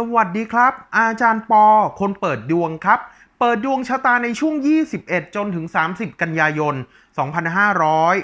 สวัสดีครับ อาจารย์ปอ คนเปิดดวงครับ เปิดดวงชะตาในช่วง 21 จนถึง 30 กันยายน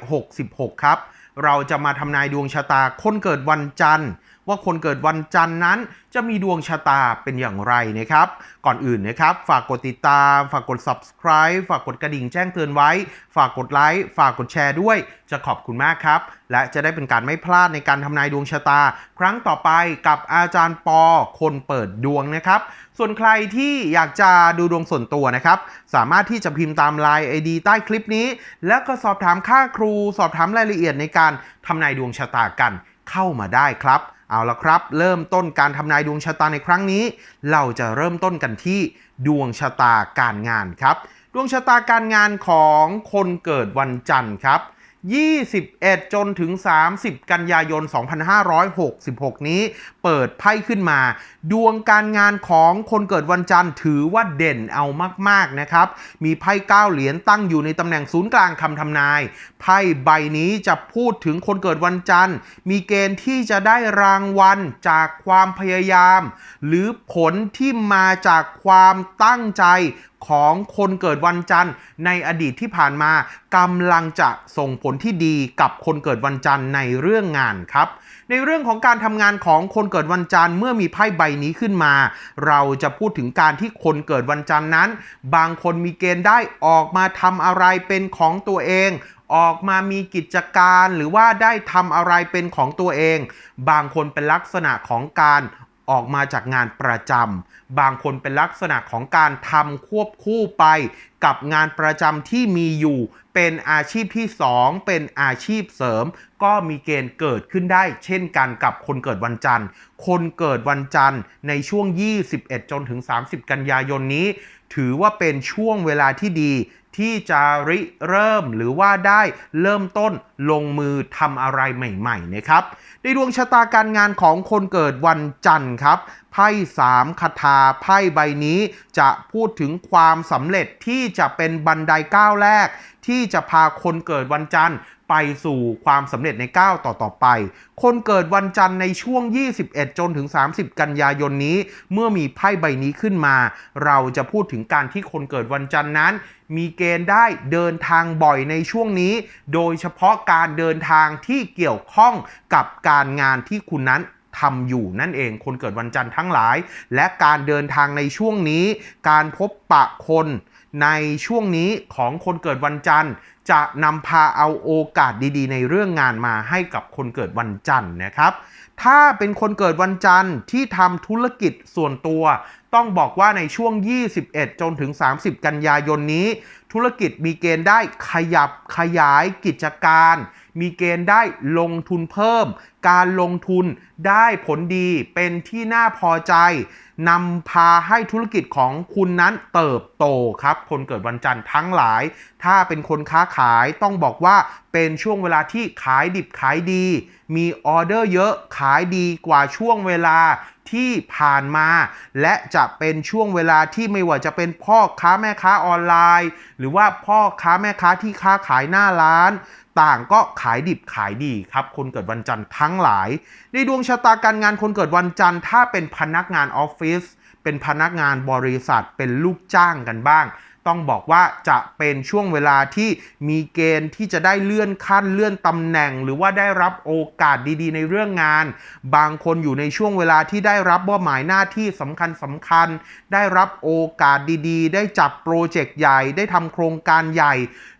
2566 ครับ เราจะมาทำนายดวงชะตาคนเกิดวันจันทร์ว่าคนเกิดวันจันทร์นั้น จะมีดวงชะตาเป็นอย่างไรนะครับ ก่อนอื่นนะครับ ฝากกดติดตาม ฝากกด subscribe ฝากกดกระดิ่งแจ้งเตือนไว้ ฝากกดไลค์ฝากกดแชร์ด้วย จะขอบคุณมากครับ และจะได้เป็นการไม่พลาดในการทำนายดวงชะตา ครั้งต่อไปกับอาจารย์ปอคนเปิดดวงนะครับ ส่วนใครที่อยากจะดูดวงส่วนตัวนะครับ สามารถที่จะพิมพ์ตาม Line ID ใต้คลิปนี้ แล้วก็สอบถามค่าครู สอบถามรายละเอียดในการทำนายดวงชะตากันเข้ามาได้ครับ เอาละครับ เริ่มต้นการทำนายดวงชะตาในครั้งนี้ เราจะเริ่มต้นกันที่ดวงชะตาการงานครับ ดวงชะตาการงานของคนเกิดวันจันทร์ครับ 21 จนถึง 30 กันยายน 2566 นี้ เปิดไพ่ขึ้นมา ดวงการงานของคนเกิดวันจันทร์ถือว่าเด่นเอามาก ๆ นะครับ มีไพ่เก้าเหรียญตั้งอยู่ในตำแหน่งศูนย์กลางคำทำนาย ไพ่ใบนี้จะพูดถึงคนเกิดวันจันทร์ มีเกณฑ์ที่จะได้รางวัลจากความพยายาม หรือผลที่มาจากความตั้งใจ ของคนเกิดวันจันทร์ในอดีตที่ผ่านมากำลังจะส่งผลที่ดีกับคนเกิดวันจันทร์ในเรื่องงานครับ ในเรื่องของการทำงานของคนเกิดวันจันทร์เมื่อมีไพ่ใบนี้ขึ้นมา เราจะพูดถึงการที่คนเกิดวันจันทร์นั้น บางคนมีเกณฑ์ได้ออกมาทำอะไรเป็นของตัวเองออกมามีกิจการหรือว่าได้ทำอะไรเป็นของตัวเอง บางคนเป็นลักษณะของการ ออกมาจากงานประจำ บางคนเป็นลักษณะของการทำควบคู่ไปกับงานประจำที่มีอยู่ เป็นอาชีพที่ 2 เป็นอาชีพเสริม ก็มีเกณฑ์เกิดขึ้นได้ เช่นกันกับคนเกิดวันจันทร์ คนเกิดวันจันทร์ในช่วง 21 จนถึง 30 กันยายนนี้ ถือว่าเป็นช่วงเวลาที่ดีที่จะริเริ่มหรือว่าได้เริ่มต้น ลงมือทำอะไรใหม่ๆนะครับ ในดวงชะตาการงานของคนเกิดวันจันทร์ครับ ไพ่สามคาถาไพ่ใบนี้จะพูดถึงความสำเร็จที่จะเป็นบันไดก้าวแรก ที่จะพาคนเกิดวันจันทร์ไปสู่ความสำเร็จในก้าวต่อๆไป คนเกิดวันจันทร์ในช่วง 21 จนถึง 30 กันยายนนี้ เมื่อมีไพ่ใบนี้ขึ้นมา เราจะพูดถึงการที่คนเกิดวันจันทร์นั้น มีเกณฑ์ได้เดินทางบ่อยในช่วงนี้ โดยเฉพาะการการเดินทางที่เกี่ยวข้องกับการงานที่คุณนั้นทำอยู่นั่นเองคนเกิดวันจันทร์ทั้งหลาย และการเดินทางในช่วงนี้ การพบปะคนในช่วงนี้ของคนเกิดวันจันทร์ จะนำพาเอาโอกาสดีๆ ในเรื่องงานมาให้กับคนเกิดวันจันทร์นะครับ ถ้าเป็นคนเกิดวันจันทร์ที่ทำธุรกิจส่วนตัว ต้องบอกว่าในช่วง 21 จนถึง 30 กันยายนนี้ ธุรกิจมีเกณฑ์ได้ขยับขยายกิจการ มีเกณฑ์ได้ลงทุนเพิ่ม การลงทุนได้ผลดีเป็นที่น่าพอใจนำพาให้ธุรกิจของคุณนั้นเติบโตครับ คนเกิดวันจันทร์ทั้งหลาย ถ้าเป็นคนค้าขายต้องบอกว่าเป็นช่วงเวลาที่ขายดิบขายดี มีออเดอร์เยอะขายดีกว่าช่วงเวลาที่ผ่านมา และจะเป็นช่วงเวลาที่ไม่ว่าจะเป็นพ่อค้าแม่ค้าออนไลน์ หรือว่าพ่อค้าแม่ค้าที่ค้าขายหน้าร้าน ต่างก็ขายดิบขายดีครับ คนเกิดวันจันทร์ทั้งหลาย ในดวงชะตาการงานคนเกิดวันจันทร์ถ้าเป็นพนักงานออฟฟิศเป็นพนักงานบริษัทเป็นลูกจ้างกันบ้าง ต้องบอกว่าจะเป็นช่วงเวลาที่มีเกณฑ์ที่จะได้เลื่อนขั้นเลื่อนตำแหน่ง หรือว่าได้รับโอกาสดีๆ ในเรื่องงาน บางคนอยู่ในช่วงเวลาที่ได้รับมอบหมายหน้าที่สำคัญสำคัญ ได้รับโอกาสดีๆ ได้จับโปรเจกต์ใหญ่ ได้ทำโครงการใหญ่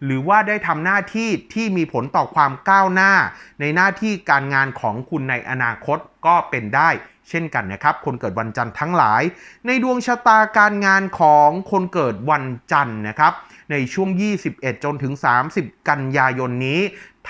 หรือว่าได้ทำหน้าที่ที่มีผลต่อความก้าวหน้า ในหน้าที่การงานของคุณในอนาคต ก็เป็นได้เช่นกันนะครับ คนเกิดวันจันทร์ทั้งหลาย ในดวงชะตาการงานของคนเกิดวันจันทร์นะครับ ในช่วง 21 จนถึง 30 กันยายนนี้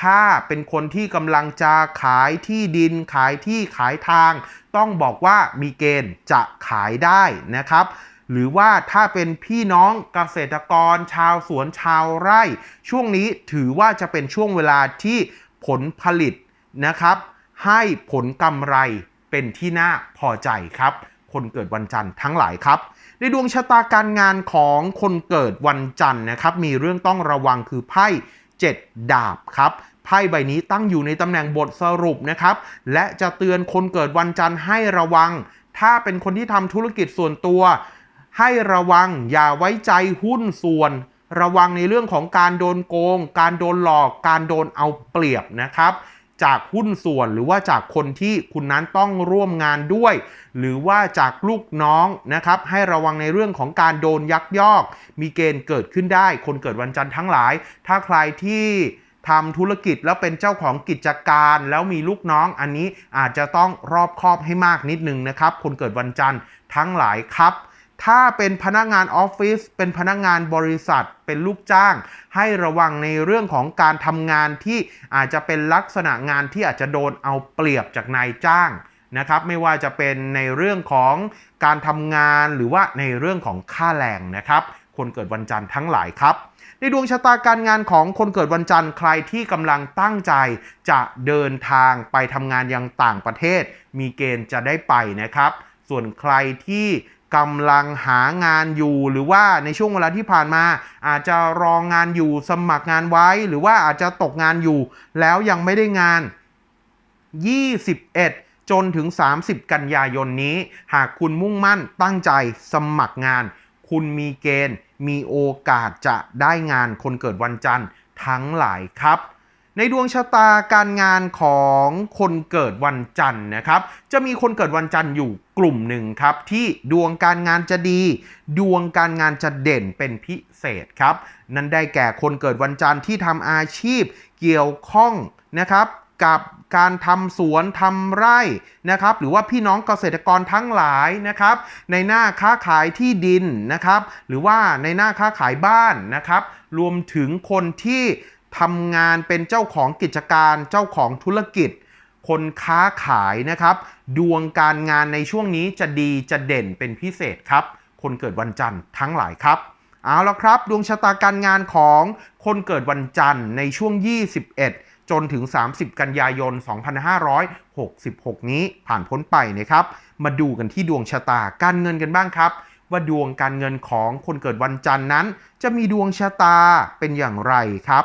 ถ้าเป็นคนที่กำลังจะขายที่ดินขายที่ขายทาง ต้องบอกว่ามีเกณฑ์จะขายได้นะครับหรือว่าถ้าเป็นพี่น้องเกษตรกรชาวสวนชาวไร่ ช่วงนี้ถือว่าจะเป็นช่วงเวลาที่ผลผลิตนะครับ ให้ผลกำไรเป็นที่น่าพอใจครับ คนเกิดวันจันทร์ทั้งหลายครับ ในดวงชะตาการงานของคนเกิดวันจันทร์นะครับ มีเรื่องต้องระวังคือไพ่7 ดาบครับไพ่ใบนี้ตั้งอยู่ในตำแหน่งบทสรุปนะครับ และจะเตือนคนเกิดวันจันทร์ให้ระวัง ถ้าเป็นคนที่ทำธุรกิจส่วนตัว ให้ระวังอย่าไว้ใจหุ้นส่วน ระวังในเรื่องของการโดนโกง การโดนหลอก การโดนเอาเปรียบนะครับ จากหุ้นส่วนหรือว่าจากคนที่คุณนั้นต้องร่วมงานด้วย หรือว่าจากลูกน้องนะครับ ให้ระวังในเรื่องของการโดนยักยอก มีเกณฑ์เกิดขึ้นได้ คนเกิดวันจันทร์ทั้งหลาย ถ้าใครที่ทำธุรกิจแล้วเป็นเจ้าของกิจการแล้วมีลูกน้องอันนี้อาจจะต้องรอบคอบให้มากนิดนึงนะครับ คนเกิดวันจันทร์ทั้งหลายครับ ถ้าเป็นพนักงานออฟฟิศเป็นพนักงานบริษัท เป็นลูกจ้าง ให้ระวังในเรื่องของการทำงานที่อาจจะเป็นลักษณะงานที่อาจจะโดนเอาเปรียบจากนายจ้างนะครับไม่ว่าจะเป็นในเรื่องของการทำงานหรือว่าในเรื่องของค่าแรงนะครับคนเกิดวันจันทร์ทั้งหลายครับ ในดวงชะตาการงานของคนเกิดวันจันทร์ใครที่กำลังตั้งใจจะเดินทางไปทำงานยังต่างประเทศ มีเกณฑ์จะได้ไปนะครับ ส่วนใครที่ กำลังหางานอยู่ หรือว่าในช่วงเวลาที่ผ่านมา อาจจะรองงานอยู่สมัครงานไว้ หรือว่าอาจจะตกงานอยู่ แล้วยังไม่ได้งาน 21 จนถึง 30 กันยายนนี้ หากคุณมุ่งมั่นตั้งใจสมัครงาน คุณมีเกณฑ์ มีโอกาสจะได้งานคนเกิดวันจันทร์ทั้งหลายครับในดวงชะตาการงานของคนเกิดวันจันทร์นะครับ จะมีคนเกิดวันจันทร์อยู่ กลุ่มหนึ่งครับที่ดวงการงานจะดี ดวงการงานจะเด่นเป็นพิเศษครับ นั่นได้แก่คนเกิดวันจันทร์ที่ทำอาชีพเกี่ยวข้องนะครับกับการทำสวนทำไร่นะครับ หรือว่าพี่น้องเกษตรกรทั้งหลายนะครับ ในหน้าค้าขายที่ดินนะครับ หรือว่าในหน้าค้าขายบ้านนะครับ รวมถึงคนที่ทำงานเป็นเจ้าของกิจการเจ้าของธุรกิจ คนค้าขายนะครับ ดวงการงานในช่วงนี้จะดีจะเด่นเป็นพิเศษครับ คนเกิดวันจันทร์ทั้งหลายครับ เอาละครับ ดวงชะตาการงานของคนเกิดวันจันทร์ในช่วง 21 จนถึง 30 กันยายน 2566 นี้ผ่านพ้นไปนะครับ มาดูกันที่ดวงชะตาการเงินกันบ้างครับ ว่าดวงการเงินของคนเกิดวันจันทร์นั้น จะมีดวงชะตาเป็นอย่างไรครับ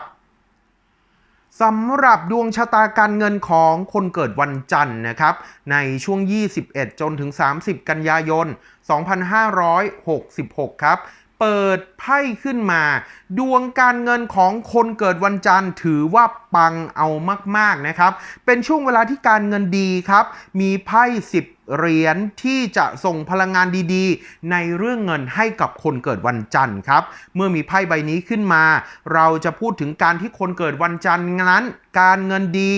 สำหรับดวงชะตาการเงินของคนเกิดวันจันทร์นะครับ ในช่วง 21 จนถึง 30 กันยายน 2566 ครับ เปิดไพ่ขึ้นมา ดวงการเงินของคนเกิดวันจันทร์ถือว่าปังเอามากๆนะครับ เป็นช่วงเวลาที่การเงินดีครับ มีไพ่10เหรียญที่จะส่งพลังงานดีๆ ในเรื่องเงินให้กับคนเกิดวันจันทร์ครับ เมื่อมีไพ่ใบนี้ขึ้นมา เราจะพูดถึงการที่คนเกิดวันจันทร์นั้น การเงินดี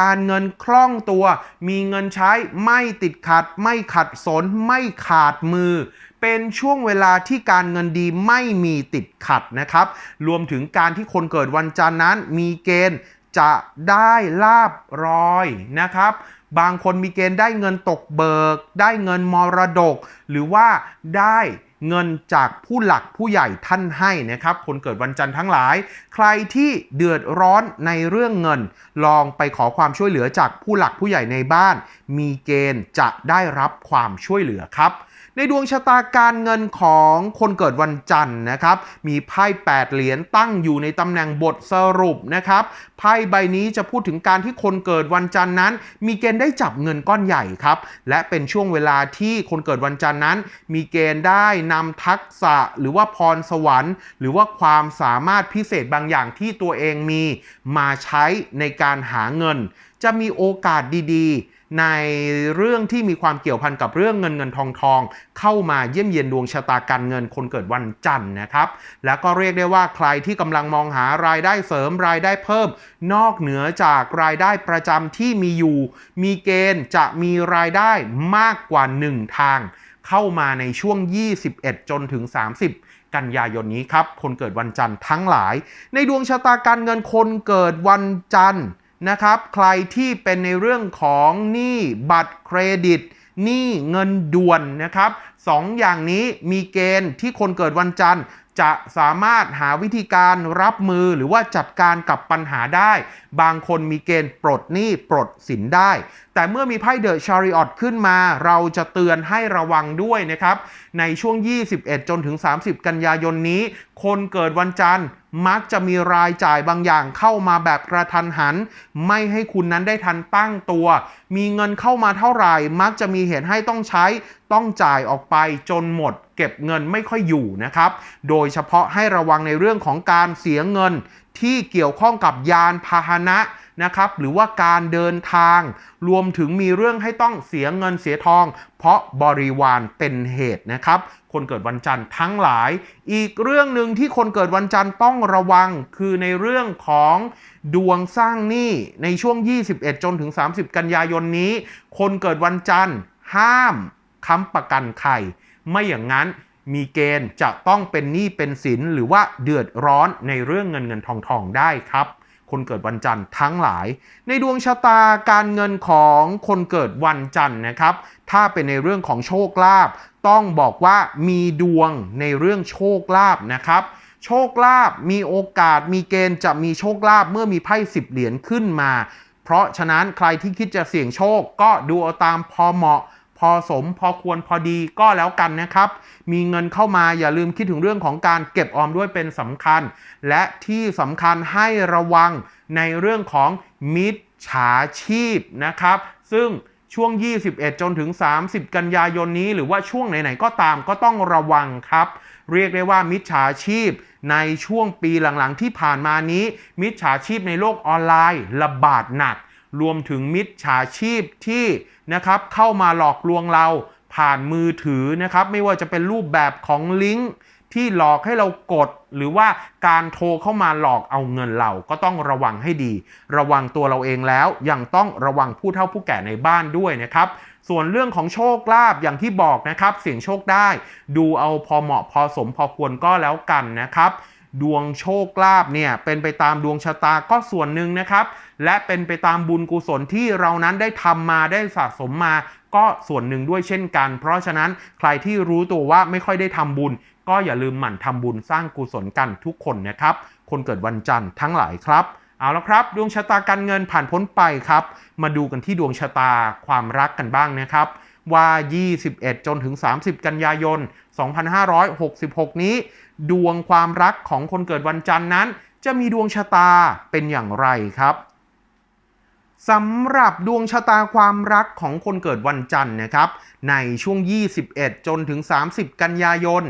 การเงินคล่องตัว มีเงินใช้ไม่ติดขัด ไม่ขัดสน ไม่ขาดมือ เป็นช่วงเวลาที่การเงินดีไม่มีติดขัดนะครับ รวมถึงการที่คนเกิดวันจันทร์นั้นมีเกณฑ์จะได้ลาบรอยนะครับ บางคนมีเกณฑ์ได้เงินตกเบิก ได้เงินมรดก หรือว่าได้เงินจากผู้หลักผู้ใหญ่ท่านให้นะครับ คนเกิดวันจันทร์ทั้งหลาย ใครที่เดือดร้อนในเรื่องเงิน ลองไปขอความช่วยเหลือจากผู้หลักผู้ใหญ่ในบ้าน มีเกณฑ์จะได้รับความช่วยเหลือครับ ในดวงชะตาการเงินของคนเกิดวันจันทร์นะครับ มีไพ่8เหรียญตั้งอยู่ในตำแหน่งบทสรุปนะครับไพ่ใบนี้จะพูดถึงการที่คนเกิดวันจันทร์นั้น มีเกณฑ์ได้จับเงินก้อนใหญ่ครับ และเป็นช่วงเวลาที่คนเกิดวันจันทร์นั้น มีเกณฑ์ได้นำทักษะหรือว่าพรสวรรค์ หรือว่าความสามารถพิเศษบางอย่างที่ตัวเองมี มาใช้ในการหาเงิน จะมีโอกาสดีๆ ในเรื่องที่มีความเกี่ยวพันกับเรื่องเงินเงินทองทอง เข้ามาเยี่ยมเยียนดวงชะตาการเงินคนเกิดวันจันทร์นะครับ แล้วก็เรียกได้ว่าใครที่กำลังมองหารายได้เสริมรายได้เพิ่ม นอกเหนือจากรายได้ประจำที่มีอยู่ มีเกณฑ์จะมีรายได้มากกว่า 1 ทาง เข้ามาในช่วง 21 จนถึง 30กันยายนนี้ครับ คนเกิดวันจันทร์ทั้งหลาย ในดวงชะตาการเงินคนเกิดวันจันทร์ นะครับ ใครที่เป็นในเรื่องของหนี้บัตรเครดิตหนี้เงินด่วนนะครับสองอย่างนี้มีเกณฑ์ที่คนเกิดวันจันทร์จะสามารถหาวิธีการรับมือหรือว่าจัดการกับปัญหาได้ บางคนมีเกณฑ์ปลดหนี้ปลดสินได้ แต่เมื่อมีไพ่เดอะชาริออตขึ้นมา เราจะเตือนให้ระวังด้วยนะครับ ในช่วง 21 จนถึง 30 กันยายนนี้ คนเกิดวันจันทร์ มักจะมีรายจ่ายบางอย่างเข้ามาแบบกระทันหัน ไม่ให้คุณนั้นได้ทันตั้งตัว มีเงินเข้ามาเท่าไหร่ มักจะมีเหตุให้ต้องใช้ ต้องจ่ายออกไปจนหมด เก็บเงินไม่ค่อยอยู่นะครับ โดยเฉพาะให้ระวังในเรื่องของการเสียเงิน ที่เกี่ยวข้องกับยานพาหนะนะครับ หรือว่าการเดินทาง รวมถึงมีเรื่องให้ต้องเสียเงินเสียทอง เพราะบริวารเป็นเหตุนะครับ คนเกิดวันจันทร์ทั้งหลาย อีกเรื่องหนึ่งที่คนเกิดวันจันทร์ต้องระวังคือในเรื่องของดวงสร้างหนี้ในช่วง 21 จนถึง 30 กันยายนนี้ คนเกิดวันจันทร์ห้ามค้ำประกันใครไม่อย่างนั้น มีเกณฑ์จะต้องเป็นหนี้เป็นสินหรือว่าเดือดร้อนในเรื่องเงินเงินทองทองได้ครับ คนเกิดวันจันทร์ทั้งหลาย ในดวงชะตาการเงินของคนเกิดวันจันทร์นะครับ ถ้าเป็นในเรื่องของโชคลาภต้องบอกว่ามีดวงในเรื่องโชคลาภนะครับโชคลาภมีโอกาสมีเกณฑ์จะมีโชคลาภเมื่อมีไพ่สิบเหรียญขึ้นมา เพราะฉะนั้นใครที่คิดจะเสี่ยงโชคก็ดูเอาตามพอเหมาะ อสม พอควรพอดีก็แล้วกันนะครับ มีเงินเข้ามาอย่าลืมคิดถึงเรื่องของการเก็บออมด้วยเป็นสำคัญ และที่สำคัญให้ระวังในเรื่องของมิจฉาชีพนะครับ ซึ่งช่วง 21 จนถึง 30 กันยายนนี้ หรือว่าช่วงไหน ๆ ก็ตามก็ต้องระวังครับ เรียกได้ว่ามิจฉาชีพในช่วงปีหลังๆ ที่ผ่านมานี้ มิจฉาชีพในโลกออนไลน์ระบาดหนัก รวมถึงมิจฉาชีพที่นะครับเข้ามาหลอกลวงเราผ่านมือถือนะครับ ไม่ว่าจะเป็นรูปแบบของลิงก์ที่หลอกให้เรากด หรือว่าการโทรเข้ามาหลอกเอาเงินเราก็ต้องระวังให้ดี ระวังตัวเราเองแล้วยังต้องระวังผู้เฒ่าผู้แก่ในบ้านด้วยนะครับ ส่วนเรื่องของโชคลาภอย่างที่บอกนะครับ เสี่ยงโชคได้ ดูเอาพอเหมาะพอสมพอควรก็แล้วกันนะครับ ดวงโชคลาภเนี่ยเป็นไปตามดวงชะตาก็ส่วนหนึ่งนะครับ และเป็นไปตามบุญกุศลที่เรานั้นได้ทำมาได้สะสมมา ก็ส่วนหนึ่งด้วยเช่นกัน เพราะฉะนั้นใครที่รู้ตัวว่าไม่ค่อยได้ทำบุญ ก็อย่าลืมหมั่นทำบุญสร้างกุศลกันทุกคนนะครับ คนเกิดวันจันทร์ทั้งหลายครับเอาละครับ ดวงชะตาการเงินผ่านพ้นไปครับ มาดูกันที่ดวงชะตาความรักกันบ้างนะครับ ว่า 21 จนถึง 30 กันยายน 2566 นี้ ดวงความรักของคนเกิดวันจันทร์นั้น จะมีดวงชะตาเป็นอย่างไรครับสำหรับดวงชะตาความรักของคนเกิดวันจันทร์นะครับ ในช่วง 21 จนถึง 30 กันยายน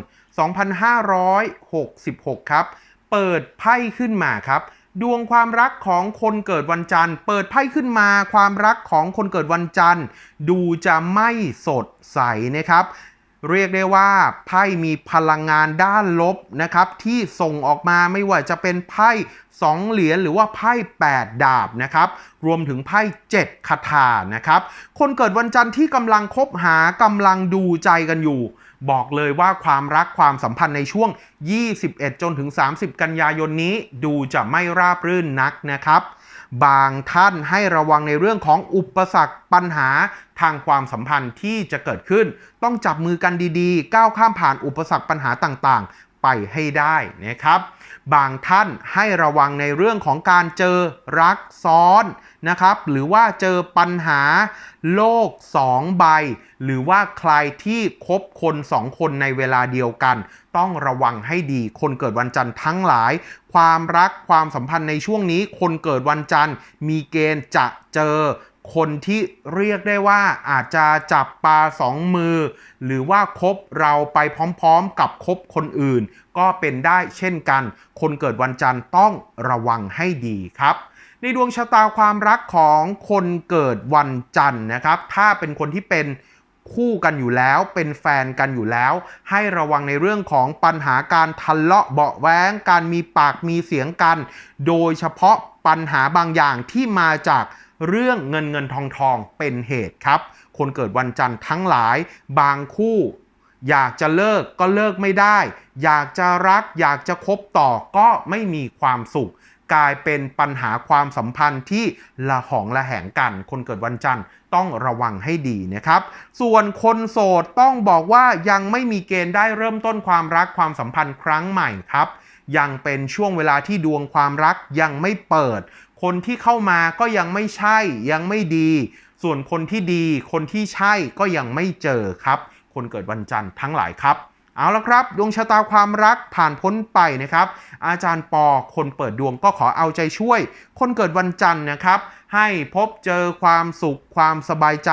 2566 ครับ เปิดไพ่ขึ้นมาครับ ดวงความรักของคนเกิดวันจันทร์ เปิดไพ่ขึ้นมาความรักของคนเกิดวันจันทร์ ดูจะไม่สดใสนะครับ เรียกได้ว่าไพ่มีพลังงานด้านลบนะครับ ที่ส่งออกมาไม่ว่าจะเป็นไพ่2เหรียญหรือว่าไพ่ 8 ดาบนะครับ รวมถึงไพ่ 7 คาถานะครับ คนเกิดวันจันทร์ที่กำลังคบหากำลังดูใจกันอยู่ บอกเลยว่าความรักความสัมพันธ์ในช่วง 21 จนถึง 30 กันยายนนี้ ดูจะไม่ราบรื่นนักนะครับ บางท่านให้ระวังในเรื่องของอุปสรรคปัญหาทางความสัมพันธ์ที่จะเกิดขึ้น ต้องจับมือกันดีๆ ก้าวข้ามผ่านอุปสรรคปัญหาต่างๆ ไปให้ได้นะครับ บางท่านให้ระวังในเรื่องของการเจอรักซ้อน นะครับ หรือว่าเจอปัญหาโลก 2 ใบ หรือว่าใครที่คบคน 2 คนในเวลาเดียวกัน ต้องระวังให้ดี คนเกิดวันจันทร์ทั้งหลาย ความรักความสัมพันธ์ในช่วงนี้ คนเกิดวันจันทร์ มีเกณฑ์จะเจอคนที่เรียกได้ว่าอาจจะจับปลาสองมือ หรือว่าคบเราไปพร้อมๆกับคบคนอื่น ก็เป็นได้เช่นกัน คนเกิดวันจันทร์ต้องระวังให้ดีครับ ในดวงชะตาความรักของคนเกิดวันจันทร์นะครับ ถ้าเป็นคนที่เป็นคู่กันอยู่แล้ว เป็นแฟนกันอยู่แล้ว ให้ระวังในเรื่องของปัญหาการทะเลาะเบาแว้ง การมีปากมีเสียงกัน โดยเฉพาะปัญหาบางอย่างที่มาจากเรื่องเงินเงินทองทองเป็นเหตุครับ คนเกิดวันจันทร์ทั้งหลายบางคู่ อยากจะเลิกก็เลิกไม่ได้ อยากจะรัก อยากจะคบต่อก็ไม่มีความสุข กลายเป็นปัญหาความสัมพันธ์ที่ละหองละแหงกัน คนเกิดวันจันทร์ต้องระวังให้ดีนะครับ ส่วนคนโสดต้องบอกว่ายังไม่มีเกณฑ์ได้เริ่มต้นความรักความสัมพันธ์ครั้งใหม่ครับ ยังเป็นช่วงเวลาที่ดวงความรักยังไม่เปิด คนที่เข้ามาก็ยังไม่ใช่ยังไม่ดี ส่วนคนที่ดี คนที่ใช่ก็ยังไม่เจอครับ คนเกิดวันจันทร์ทั้งหลายครับ เอาละครับ ดวงชะตาความรักผ่านพ้นไปนะครับ อาจารย์ปอคนเปิดดวงก็ขอเอาใจช่วย คนเกิดวันจันทร์นะครับ ให้พบเจอความสุขความสบายใจ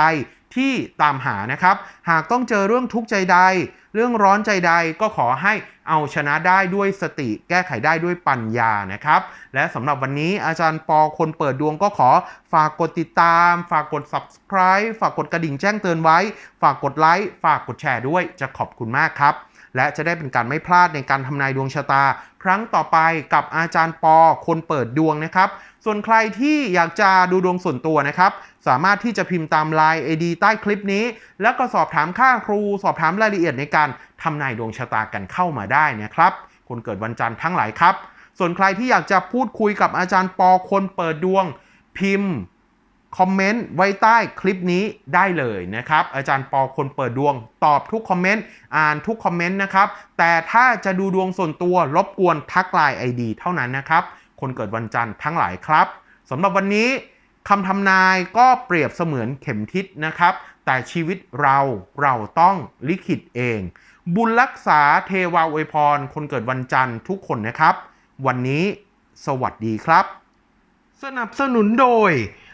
ที่ตามหานะครับ หากต้องเจอเรื่องทุกข์ใจใด เรื่องร้อนใจใดก็ขอให้เอาชนะได้ด้วยสติแก้ไขได้ด้วยปัญญานะครับ และสำหรับวันนี้อาจารย์ปอคนเปิดดวงก็ขอ ฝากกดติดตาม ฝากกด subscribe ฝากกดกระดิ่งแจ้งเตือนไว้ ฝากกดไลค์ฝากกดแชร์ด้วยจะขอบคุณมากครับ และจะได้เป็นการไม่พลาดในการทำนายดวงชะตา ครั้งต่อไปกับอาจารย์ปอคนเปิดดวงนะครับ ส่วนใครที่อยากจะดูดวงส่วนตัวนะครับสามารถที่จะพิมพ์ตามไลน์ ID ใต้คลิปนี้ แล้วก็สอบถามค่าครู สอบถามรายละเอียดในการทำนายดวงชะตากันเข้ามาได้นะครับคนเกิดวันจันทร์ทั้งหลายครับ ส่วนใครที่อยากจะพูดคุยกับอาจารย์ปอคนเปิดดวง พิมพ์ คอมเมนต์ไว้ใต้คลิปนี้ได้เลยนะครับ อาจารย์ปอคนเปิดดวง ตอบทุกคอมเมนต์อ่านทุกคอมเมนต์นะครับ แต่ถ้าจะดูดวงส่วนตัวรบกวนทักไลน์ไอดีเท่านั้นนะครับ คนเกิดวันจันทร์ทั้งหลายครับสำหรับวันนี้คำทำนายก็เปรียบเสมือนเข็มทิศนะครับ แต่ชีวิตเราเราต้องลิขิตเอง บุญรักษาเทวาอวยพร คนเกิดวันจันทร์ทุกคนนะครับ วันนี้สวัสดีครับ สนับสนุนโดย